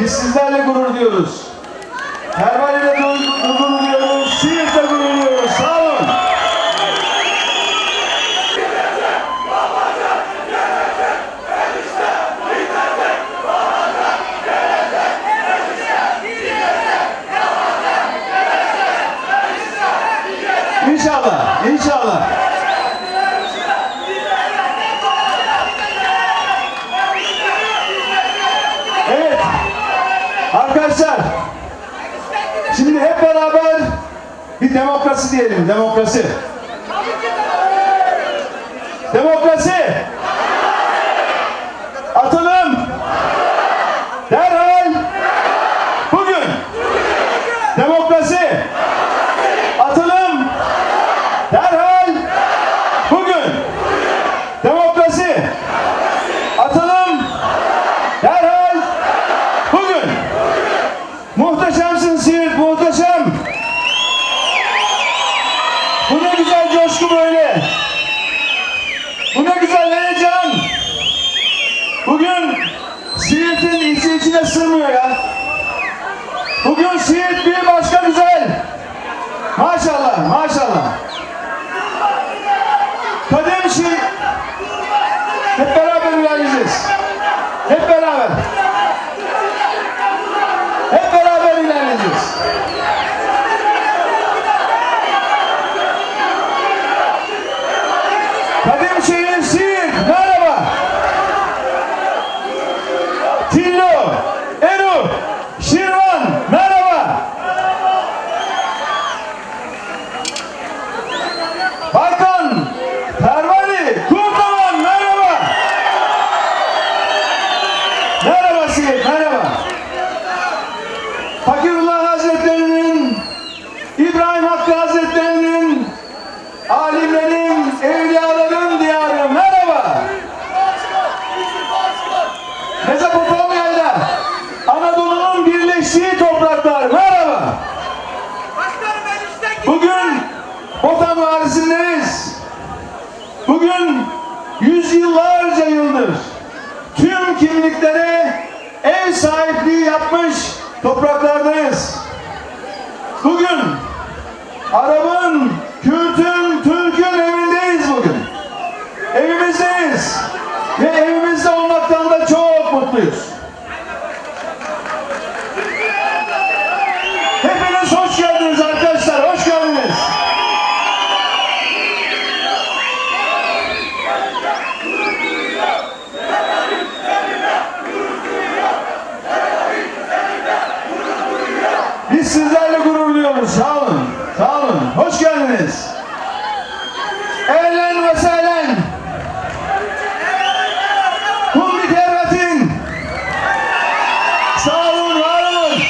Biz sizlerle gurur diyoruz. Her Arkadaşlar. Şimdi hep beraber bir demokrasi diyelim. Demokrasi. Demokrasi. Atılım. Derhal. Bugün. Demokrasi. Atılım. Derhal. Bugün. Demokrasi. Atılım. Derhal. Bugün. Muhteşemsin Siirt, muhteşem. Bu ne güzel coşku böyle. Bu ne güzel heyecan. Bugün Siirt'in içi içine sığmıyor ya. Bugün Siirt bir başka güzel. Maşallah, maşallah. Kadim Siirt. Hep beraber ilerleyeceğiz. Hep beraber. Hep beraber ilerleyeceğiz. Kadim şehir Siirt. Merhaba. Tillo, Eru, Şirvan. Merhaba. Hakan, Pervani, Kurtalan. Merhaba. Merhaba Siirt. Merhaba. Fakirullah Hazretleri'nin, İbrahim Hakkı Hazretleri'nin, alimlerin, evliyaların diyarı. Merhaba. Mezopotamya'yla Anadolu'nun birleştiği topraklar. Merhaba. Başkanım ben işten gittim. Bugün Botan Vadisi'ndeyiz. Bugün yüzyıllarca yıldır tüm kimliklere ev sahipliği yapmış topraklardayız. Bugün Arap'ın, Kürt'ün, Türk'ün evindeyiz bugün. Evimizdeyiz. Ve evimizde olmaktan da çok mutluyuz. Hepiniz hoş geldiniz arkadaşlar, hoş geldiniz. Biz sizlerle gurur duyuyoruz. Sağ olun. Sağ olun. Hoş geldiniz. Ehlen ve sehlen. Kum bir kerretin. Sağ olun, var olun.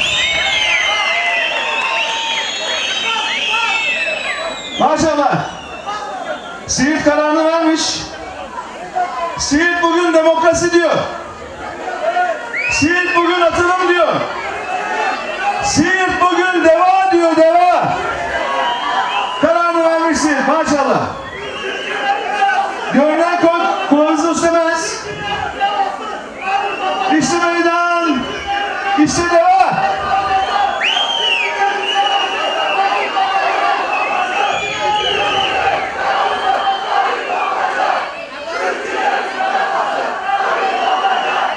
Maşallah. Siirt kararını vermiş. Siirt bugün demokrasi diyor. Siirt bugün atılım diyor. Siirt bugün deva diyor deva. Kararını vermiş Siirt maşallah. Görünen kod kılavuzunu istemez. İşte meydan. Deva.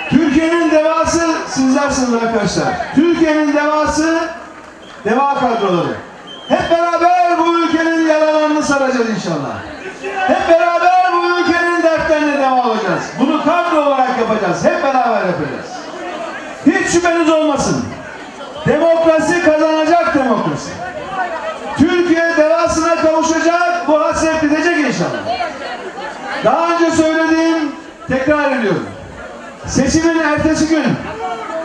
Türkiye'nin devası sizlersiniz arkadaşlar. Türkiye'nin devası deva kadroları. Hep beraber bu ülkenin yaralarını saracağız inşallah. Hep beraber bu ülkenin dertlerine deva olacağız. Bunu kadro olarak yapacağız. Hep beraber yapacağız. Hiç şüpheniz olmasın. Demokrasi kazanacak demokrasi. Türkiye devasına kavuşacak, bu hasret bitecek inşallah. Daha önce söylediğim, tekrar ediyorum. Seçimin ertesi gün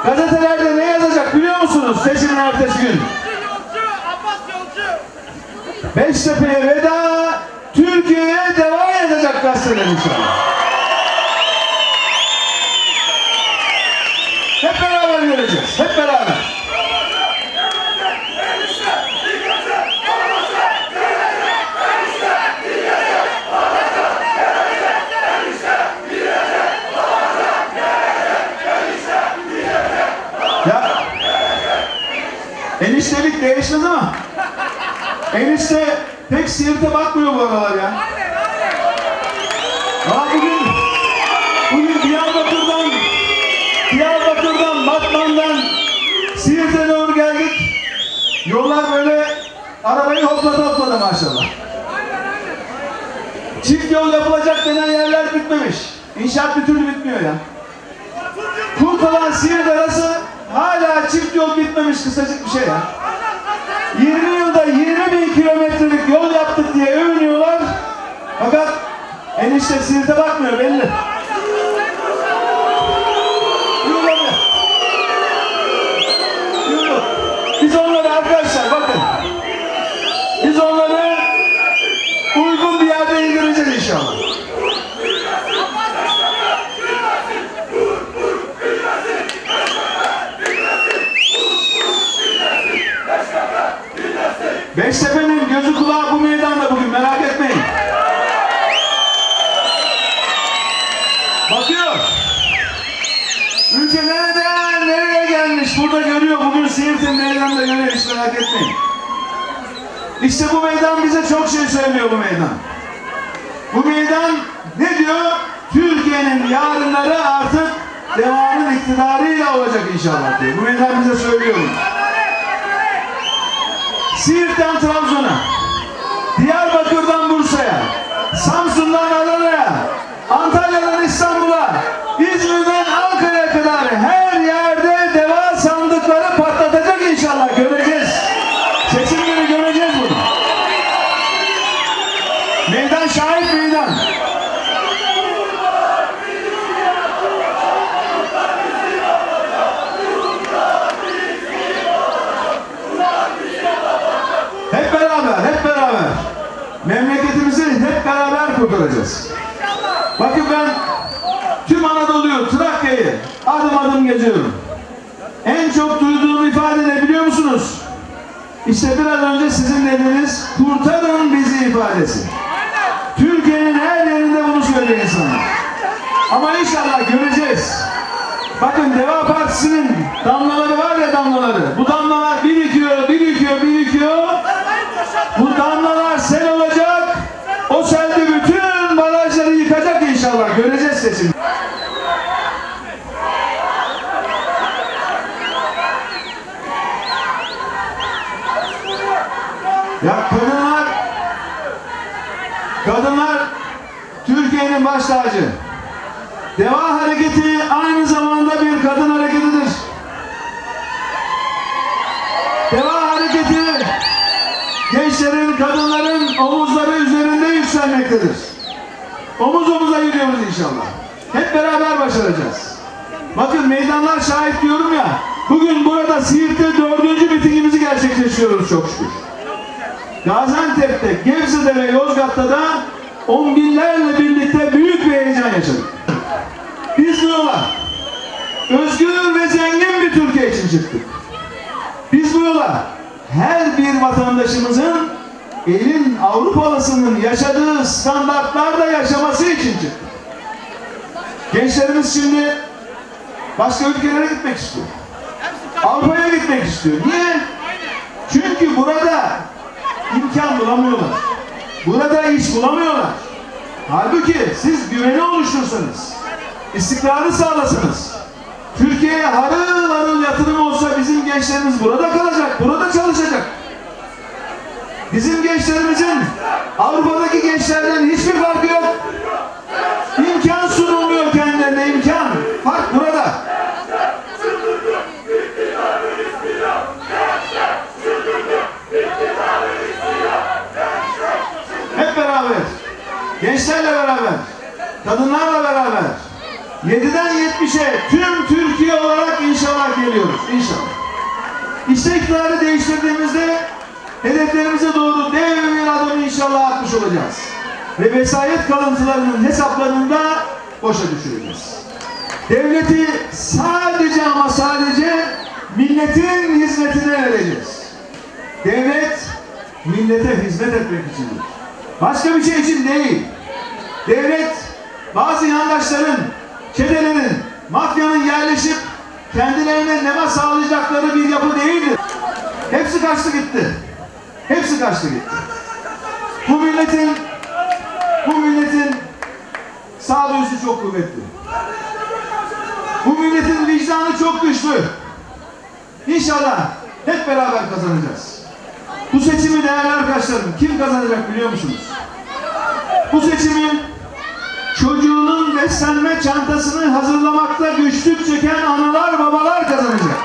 gazetelerde ne yazacak biliyor musunuz seçimin ertesi gün? Beştepe'ye veda, Türkiye'ye devam edecek gazeteler inşallah. Beraber göreceğiz, hep beraber. Ya Eniştelik değişmez ama enişte pek Siirt'e bakmıyor bu aralar ya. Siirt'e doğru geldik. Yollar böyle arabayı hopladı hopladı maşallah. Çift yol yapılacak denen yerler bitmemiş. İnşaat bir türlü bitmiyor ya. Kurtalan Siirt arası hala çift yol bitmemiş kısacık bir şey ya. 20 yılda 20 bin kilometrelik yol yaptık diye övünüyorlar. Fakat enişte Siirt'e bakmıyor belli. Beştepe'nin gözü kulağı bu meydanda bugün merak etmeyin. Bakıyor. Ülke nereden nereye gelmiş burada görüyor. Bugün Siirt'in meydanda görüyor hiç merak etmeyin. İşte bu meydan bize çok şey söylüyor bu meydan. Bu meydan ne diyor? Türkiye'nin yarınları artık devamın iktidarıyla olacak inşallah diyor. Bu meydan bize söylüyor. Siirt'ten Trabzon'a, Diyarbakır'dan Bursa'ya, Samsun'dan Adana'ya, Antalya'dan İstanbul'a, İzmir'den Ankara'ya kadar her yerde deva sandıkları patlatacak inşallah. Göreceğiz. Seçim günü göreceğiz bunu. Meydan şahit meydan. Hep beraber, hep beraber. Memleketimizi hep beraber kurtaracağız. Bakın ben tüm Anadolu'yu, Trakya'yı adım adım geziyorum. En çok duyduğum ifade ne biliyor musunuz? İşte biraz önce sizin dediğiniz kurtarın bizi ifadesi. Türkiye'nin her yerinde bunu söylüyor insanlar. Ama inşallah göreceğiz. Bakın Deva Partisi'nin damlaları var ya damlaları. Bu damlalar birikiyor, birikiyor, birikiyor. Bu damlalar sel olacak. O selde bütün barajları yıkacak inşallah. Göreceğiz seçim. Ya kadınlar kadınlar Türkiye'nin baş tacı. Deva hareketi aynı zamanda bir kadın hareketidir. Deva hareketi gençlerin, kadınların omuzları üzerinde yükselmektedir. Omuz omuza yürüyoruz inşallah. Hep beraber başaracağız. Bakın meydanlar şahit diyorum ya. Bugün burada Siirt'te dördüncü mitingimizi gerçekleştiriyoruz çok şükür. Gaziantep'te, Gebze'de ve Yozgat'ta da on binlerle birlikte büyük bir heyecan yaşadık. Biz bu yola özgür ve zengin bir Türkiye için çıktık. Biz bu yola her bir vatandaşımızın elin Avrupalısının yaşadığı standartlarda yaşaması için çıktık. Gençlerimiz şimdi başka ülkelere gitmek istiyor. Avrupa'ya gitmek istiyor. Niye? Çünkü burada imkan bulamıyorlar. Burada iş bulamıyorlar. Halbuki siz güveni oluştursanız, istikrarı sağlasanız, Türkiye'ye harıl harıl yatırım olsa bizim gençlerimiz burada kalacak, burada çalışacak. Bizim gençlerimizin Avrupa'daki gençlerden hiçbir farkı yok. İmkan sunulmuyor kendilerine imkan. Fark burada. Hep beraber. Gençlerle beraber. Kadınlarla beraber. 7'den 70'e tüm Türkiye olarak inşallah geliyoruz. İnşallah. İşte iktidarı değiştirdiğimizde hedeflerimize doğru dev bir adım inşallah atmış olacağız. Ve vesayet kalıntılarının hesaplarını da boşa düşüreceğiz. Devleti sadece ama sadece milletin hizmetine vereceğiz. Devlet millete hizmet etmek içindir. Başka bir şey için değil. Devlet bazı yandaşların, çetelerin, mafyanın yerleşip kendilerine nema sağlayacakları bir yapı değildir. kaçtı gitti. Hepsi kaçtı gitti. Bu milletin bu milletin sağduyusu çok kuvvetli. Bu milletin vicdanı çok güçlü. İnşallah hep beraber kazanacağız. Bu seçimi değerli arkadaşlarım kim kazanacak biliyor musunuz? Bu seçimi çocuğunun beslenme çantasını hazırlamakta güçlük çeken analar babalar kazanacak.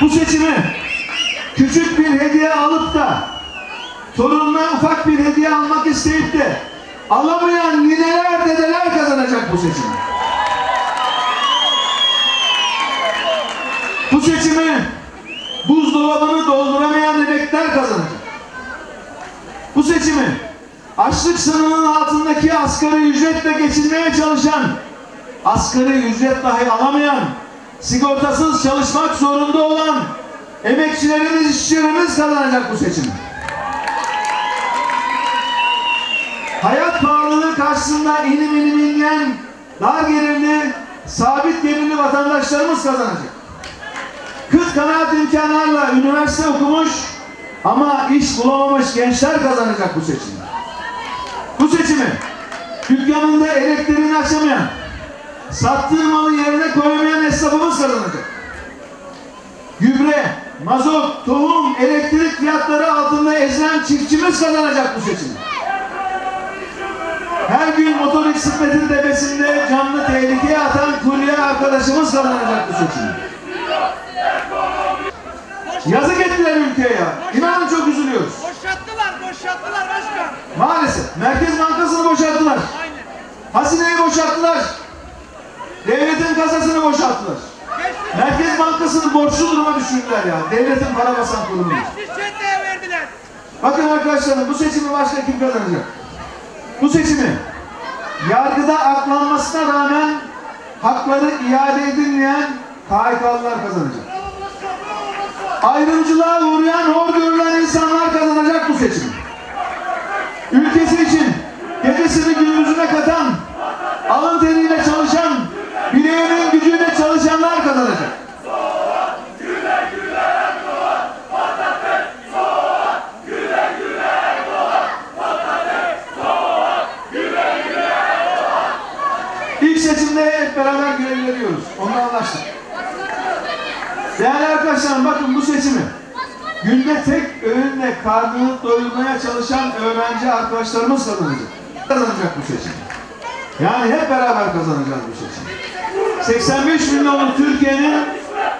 Bu seçimi küçük bir hediye alıp da torununa ufak bir hediye almak isteyip de alamayan nineler dedeler kazanacak bu seçimi. Bu seçimi buzdolabını dolduramayan bebekler kazanacak. Bu seçimi açlık sınırının altındaki asgari ücretle geçinmeye çalışan, asgari ücret dahi alamayan, sigortasız çalışmak zorunda olan emekçilerimiz, işçilerimiz kazanacak bu seçimi. Hayat pahalılığı karşısında inim inim inleyen dar gelirli, sabit gelirli vatandaşlarımız kazanacak. Kıt kanaat imkanlarla üniversite okumuş ama iş bulamamış gençler kazanacak bu seçimi. Bu seçimi dükkanında elektriğini açamayan, sattığı malı yerine koyamayan esnafımız kazanacak. Gübre, mazot, tohum, elektrik fiyatları altında ezilen çiftçimiz kazanacak bu seçimi. Her gün motor bisikletin tepesinde canlı tehlikeye atan kurye arkadaşımız kazanacak bu seçimi. Boşalttılar, başkan. Maalesef. Merkez Bankası'nı boşalttılar. Aynen. Hazineyi boşalttılar. Devletin kasasını boşalttılar. Geçti, Merkez Bankası'nı borçlu duruma düşürdüler ya. Devletin para basan kurumu. geçti çeteye verdiler. Bakın arkadaşlarım bu seçimi başka kim kazanacak? Bu seçimi yargıda aklanmasına rağmen hakları iade edilmeyen KHK'lılar kazanacak. Ayrımcılığa uğrayan, hor görülen insanlar kazanacak bu seçimi. Ülkesi için gecesini gündüzüne katan, alın teriyle çalışan, bileğinin gücüyle çalışanlar kazanacak. İlk seçimde beraber görev veriyoruz. Onu anlaştık. Değerli arkadaşlarım bakın bu seçimi günde tek öğünle karnını doyurmaya çalışan öğrenci arkadaşlarımız kazanacak. Kazanacak bu seçim. Yani hep beraber kazanacağız bu seçimi. 85 milyonlu Türkiye'nin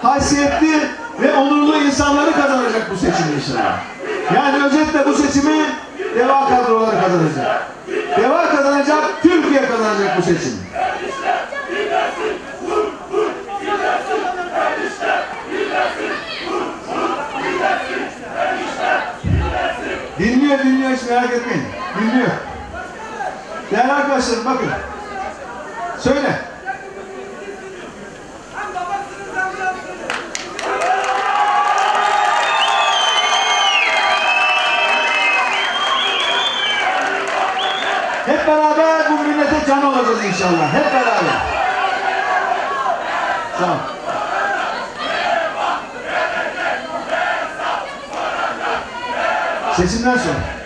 haysiyetli ve onurlu insanları kazanacak bu seçimi inşallah. Yani özetle bu seçimi deva kadroları kazanacak. Deva kazanacak, Türkiye kazanacak bu seçimi. Merak etmeyin. Dinliyor. Değerli arkadaşlarım bakın. Söyle. Hep beraber bu millete can olacağız inşallah. Hep beraber. Tamam. Seçimden sonra.